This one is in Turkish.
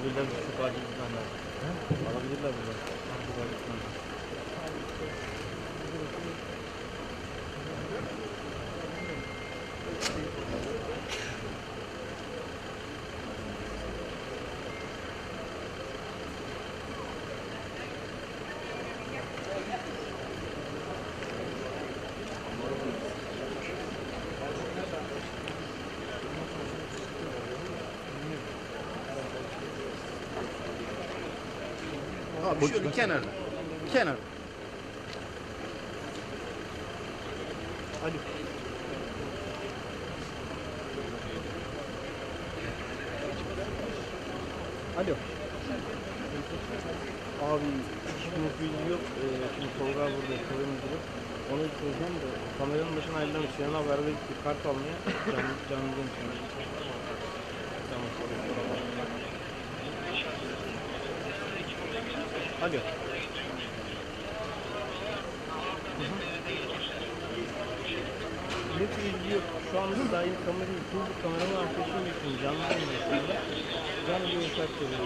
Alabilirler bu sokağa gitmem lazım. Alabilirler buradan. Sokağa gitmem Abi şöyle kenarda. Kenar. Hadi. Alo. Abi bilgi yok. Ee, şimdi Tolga burada kamera müdürü. Onu söyleyeceğim de kameranın başına ayrılamış. Sinan arada gitti kart almaya. Canlı canlı. Tamam. Alo. Bilgi yok. Şu anda dahil kamerayı kurdu. Kameranın arkasını bekliyorum. Canlı konuşuyor. Canlı bir uçak geliyor.